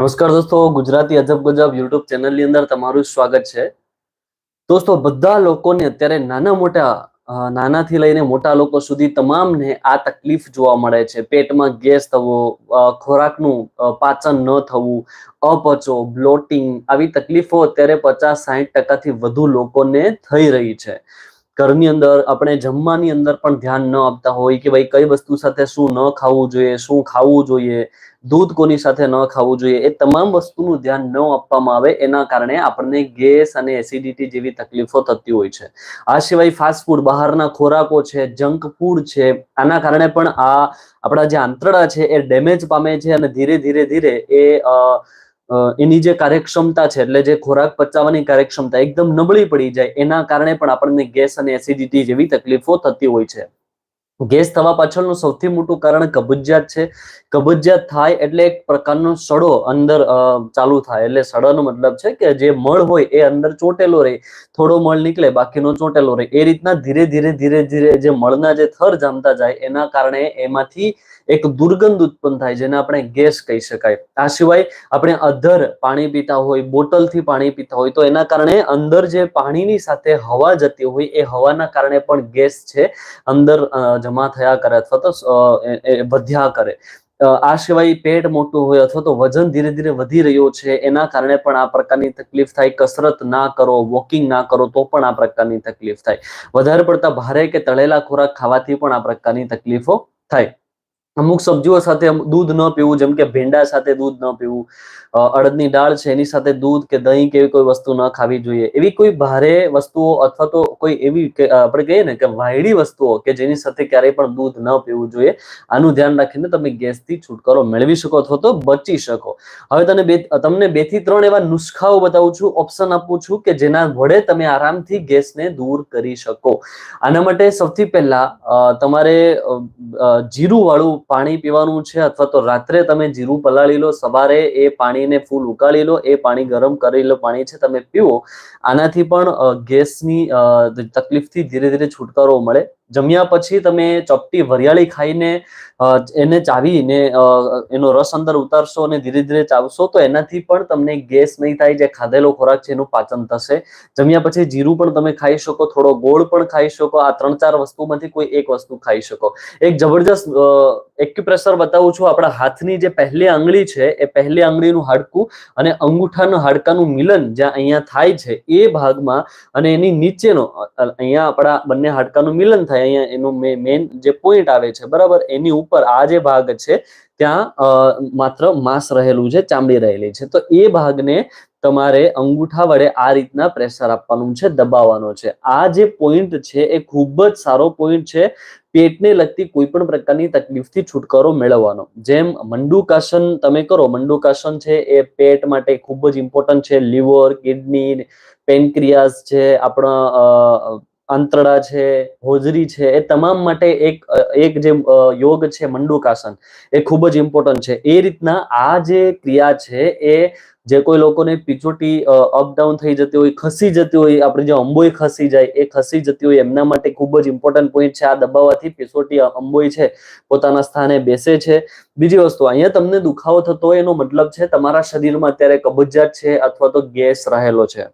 નમસ્કાર દોસ્તો, ગુજરાતી અજબ ગજબ યુટ્યુબ ચેનલની અંદર તમારું સ્વાગત છે. દોસ્તો, બધા લોકોને અત્યારે નાના મોટા નાનાથી લઈને મોટા લોકો સુધી તમામને આ તકલીફ જોવા મળે છે. પેટમાં ગેસ થવો ખોરાકનું પાચન ન થવું, અપચો, બ્લોટિંગ આવી તકલીફો અત્યારે પચાસ સાહીઠ ટકાથી વધુ લોકોને થઈ રહી છે. ઘરની અંદર આપણે જમવાની અંદર પણ ધ્યાન ન આપતા હોય કે ભાઈ કઈ વસ્તુ સાથે શું ન ખાવું જોઈએ શું ખાવું જોઈએ દૂધ કોની સાથે ન ખાવું જોઈએ એ તમામ વસ્તુનું ધ્યાન ન આપવામાં આવે એના કારણે આપણને ગેસ અને એસિડિટી જેવી તકલીફો થતી હોય છે. આ સિવાય ફાસ્ટ ફૂડ બહારના ખોરાકો છે જંક ફૂડ છે આના કારણે પણ આ આપણા જે આંતરડા છે એ ડેમેજ પામે છે અને ધીરે ધીરે ધીરે એ અ, એની જે કાર્યક્ષમતા છે, એટલે જે ખોરાક પચાવવાની કાર્યક્ષમતા એકદમ નબળી પડી જાય, એના કારણે પણ આપણને ગેસ અને એસિડિટી જેવી તકલીફો થતી હોય છે. ગેસ થવા પાછળનું સૌથી મોટું કારણ કબજિયાત છે. કબજિયાત થાય એટલે એક પ્રકારનો સડો અંદર ચાલુ થાય. એટલે સડાનો મતલબ છે કે જે મળ હોય એ અંદર ચોંટેલો રહે, થોડો મળ નીકળે, બાકીનો ચોંટેલો રહે. એ રીતના ધીરે ધીરે ધીરે ધીરે જે મળના જે થર જામતા જાય, એના કારણે એમાંથી એક દુર્ગંધ ઉત્પન્ન થાય જેને આપણે ગેસ કહી શકાય. આ સિવાય આપણે અધર પાણી પીતા હોય, બોટલથી પાણી પીતા હોય, તો એના કારણે અંદર જે પાણીની સાથે હવા જતી હોય, એ હવાના કારણે પણ ગેસ છે, અંદર જમા થયા કરે અથવા તો વધ્યા કરે. આ સિવાય પેટ મોટું હોય અથવા તો વજન ધીરે ધીરે વધી રહ્યો છે, એના કારણે પણ આ પ્રકારની તકલીફ થાય. કસરત ના કરો, વોકિંગ ના કરો, તો પણ આ પ્રકારની તકલીફ થાય. વધારે પડતા ભારે કે તળેલા ખોરાક ખાવાથી પણ આ પ્રકારની તકલીફો થાય. અમુક સબ્જીઓ સાથે દૂધ ન પીવું, જેમ કે ભીંડા સાથે દૂધ ન પીવું અડદની દાળ છે એની સાથે દૂધ કે દહીં કે એવી કોઈ વસ્તુ ન ખાવી જોઈએ. એવી કોઈ ભારે વસ્તુઓ અથવા તો કોઈ એવી આપણે કહીએ ને કે વાયડી વસ્તુઓ કે જેની સાથે ક્યારેય પણ દૂધ ન પીવું જોઈએ, આનું ધ્યાન રાખીને તમે ગેસથી છુટકારો મેળવી શકો અથવા તો બચી શકો. હવે તને બે, તમને બેથી ત્રણ એવા નુસ્ખાઓ બતાવું છું ઓપ્શન આપું છું કે જેના વડે તમે આરામથી ગેસને દૂર કરી શકો. આના માટે સૌથી પહેલા તમારે જીરું વાળું પાણી પીવાનું છે અથવા તો રાત્રે તમે જીરું પલાળી લો, સવારે એ પાણીને ફૂલ ઉકાળી લો, એ પાણી ગરમ કરેલું પાણી છે તમે પીવો. આનાથી પણ ગેસની તકલીફથી ધીરે ધીરે છુટકારો મળે. જમ્યા પછી તમે ચપટી વરિયાળી ખાઈને એને ચાવીને એનો રસ અંદર ઉતારશો અને ધીરે ધીરે ચાવશો, તો એનાથી પણ તમને ગેસ નહીં થાય જે ખાધેલો ખોરાક છે એનું પાચન થશે. જમ્યા પછી જીરું પણ તમે ખાઈ શકો, થોડો ગોળ પણ ખાઈ શકો, આ ત્રણ ચાર વસ્તુમાંથી કોઈ એક વસ્તુ ખાઈ શકો. એક જબરજસ્ત એક્યુપ્રેશર બતાવું છું, આપણા હાથની જે પહેલી આંગળી છે, એ પહેલી આંગળીનું હાડકું અને અંગૂઠાના હાડકાનું મિલન જ્યાં અહીંયા થાય છે એ ભાગમાં અને એની નીચેનો અહીંયા આપણા બંને હાડકાનું મિલન થાય. અહીંયા એનો મેન જે પોઈન્ટ આવે છે, બરાબર? એની ઉપર આ જે ભાગ છે, ત્યાં માત્ર માંસ રહેલું છે, ચામડી રહેલી છે. તો એ ભાગને તમારે અંગૂઠા વડે આ રીતના પ્રેશર આપવાનું છે, દબાવવાનો છે. આ જે પોઈન્ટ છે, એ ખૂબ જ સારો પોઈન્ટ છે. પેટને લગતી કોઈ પણ પ્રકારની તકલીફથી છુટકારો મેળવવાનો. જેમ મંડુકાસન તમે કરો મંડુકાસન છે, એ પેટ માટે ખૂબ જ ઇમ્પોર્ટન્ટ છે. લીવર, કિડની, પેનક્રિયાસ છે, આપણા આંતરડા છે, હોજરી છે, એ તમામ માટે એક એક જે યોગ છે મંડુકાસન, એ ખૂબ જ ઇમ્પોર્ટન્ટ છે. એ રીતના આ જે ક્રિયા છે, એ જે કોઈ લોકોને પિચોટી અપડાઉન થઈ જતી હોય, ખસી જતી હોય, આપણે જે અંબોય ખસી જાય, એ ખસી જતી હોય, એમના માટે ખૂબ જ ઇમ્પોર્ટન્ટ પોઈન્ટ છે. આ દબાવવાથી પિચોટી અંબોય છે, પોતાના સ્થાને બેસે છે. બીજી વસ્તુ, અહીંયા તમને દુખાવો થતો હોય એનો મતલબ છે, તમારા શરીરમાં અત્યારે કબજિયાત છે અથવા તો ગેસ રહેલો છે.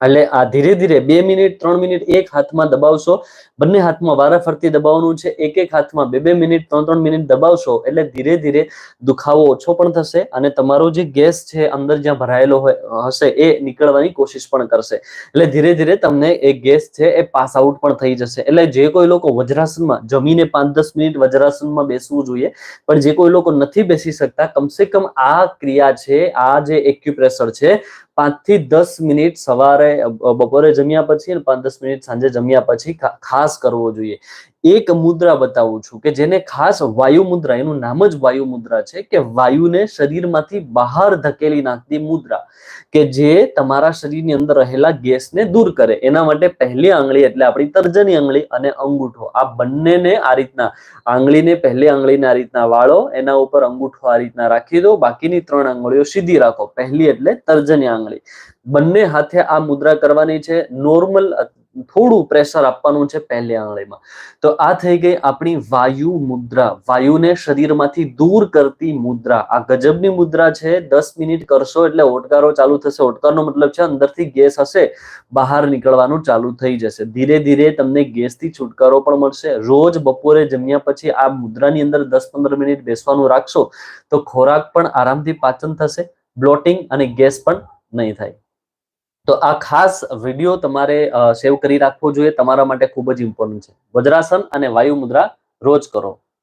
એટલે આ ધીરે ધીરે બે મિનિટ, ત્રણ મિનિટ એક હાથમાં દબાવશો. બંને હાથમાં વારાફરતી દબાવવાનું છે. એક એક હાથમાં બે બે મિનિટ, ત્રણ ત્રણ મિનિટ દબાવશો એટલે ધીરે ધીરે દુખાવો ઓછો પણ થશે અને તમારો જે ગેસ છે અંદર જ્યાં ભરાયેલો હશે, એ નીકળવાની કોશિશ પણ કરશે. એટલે ધીરે ધીરે તમને એ ગેસ છે એ પાસ આઉટ પણ થઈ જશે. એટલે જે કોઈ લોકો વજ્રાસનમાં, જમીને પાંચ દસ મિનિટ વજ્રાસનમાં બેસવું જોઈએ, પણ જે કોઈ લોકો નથી બેસી શકતા, કમસે કમ આ ક્રિયા છે, આ જે એક્યુપ્રેશર છે પાંચથી દસ મિનિટ સવારે બપોરે જમ્યા પછી અને પાંચ દસ મિનિટ સાંજે જમ્યા પછી ખાસ કરવો જોઈએ. એક મુદ્રા બતાવું છું કે જેને ખાસ વાયુ મુદ્રા, એનું નામ જ વાયુ મુદ્રા છે કે વાયુને શરીરમાંથી બહાર ધકેલી નાખતી મુદ્રા કે જે તમારા શરીરની અંદર રહેલા ગેસને દૂર કરે. એના માટે પહેલી આંગળી એટલે આપણી તર્જની આંગળી અને અંગૂઠો. આ બંનેને આ રીતના, આંગળીને પહેલી આંગળીને આ રીતના વાળો, એના ઉપર અંગૂઠો આ રીતના રાખી દો. બાકીની ત્રણ આંગળીઓ સીધી રાખો. પહેલી એટલે તર્જની આંગળી. બંને હાથે આ મુદ્રા કરવાની છે. નોર્મલ થોડું પ્રેશર આપવાનું છે પહેલી આંગળીમાં. તો આ થઈ ગઈ આપણી વાયુ મુદ્રા. વાયુને શરીરમાંથી દૂર કરતી મુદ્રા. આ ગજબની મુદ્રા છે, દસ મિનિટ કરશો એટલે ઓટકારો ચાલુ થશે. ઓટકારનો મતલબ છે અંદરથી ગેસ હશે, બહાર નીકળવાનું ચાલુ થઈ જશે. ધીરે ધીરે તમને ગેસથી છુટકારો પણ મળશે. રોજ બપોરે જમ્યા પછી આ મુદ્રાની અંદર દસ પંદર મિનિટ બેસવાનું રાખશો, તો ખોરાક પણ આરામથી પાચન થશે બ્લોટિંગ અને ગેસ પણ નહીં થાય. તો આ ખાસ વીડિયો તમારે સેવ કરી રાખવો જોઈએ. તમારા માટે ખૂબ જ ઇમ્પોર્ટન્ટ છે. વજ્રાસન અને વાયુ મુદ્રા રોજ કરો.